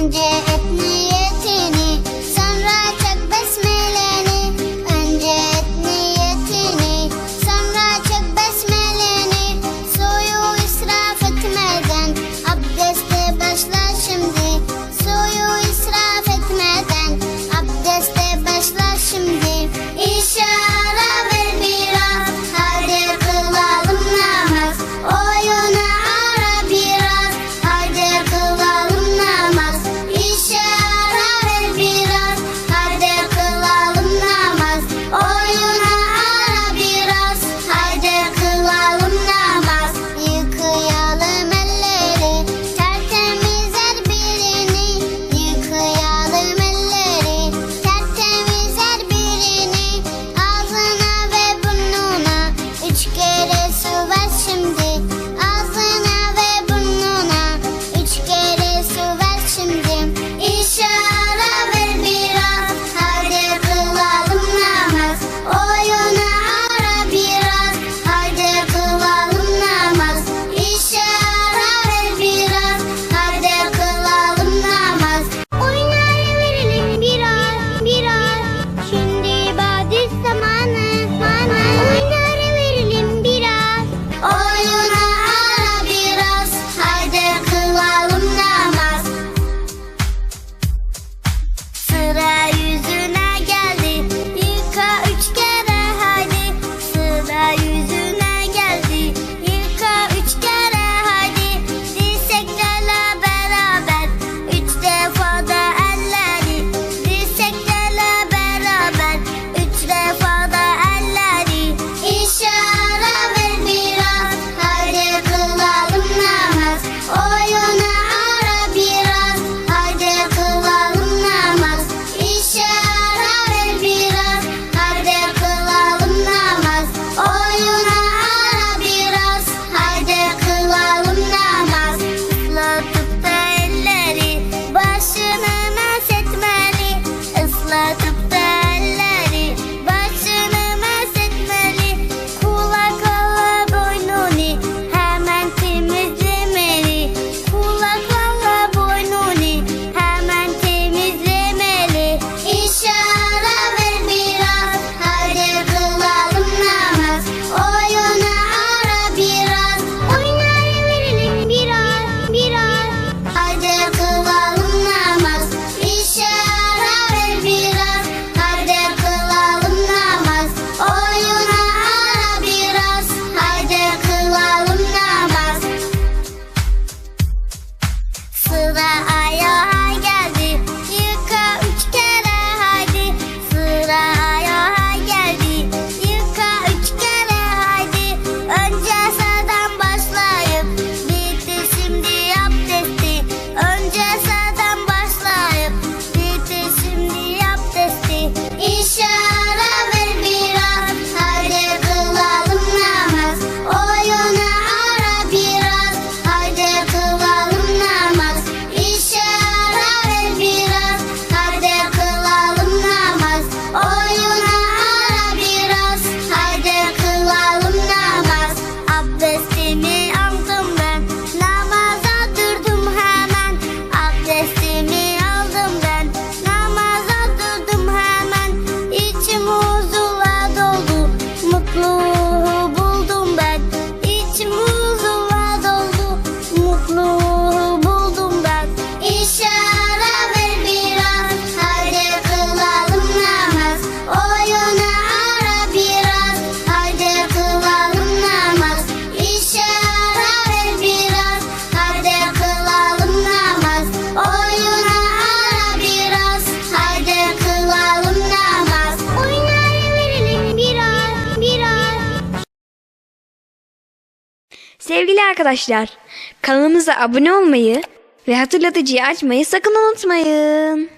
and Sevgili arkadaşlar, kanalımıza abone olmayı ve hatırlatıcıyı açmayı sakın unutmayın.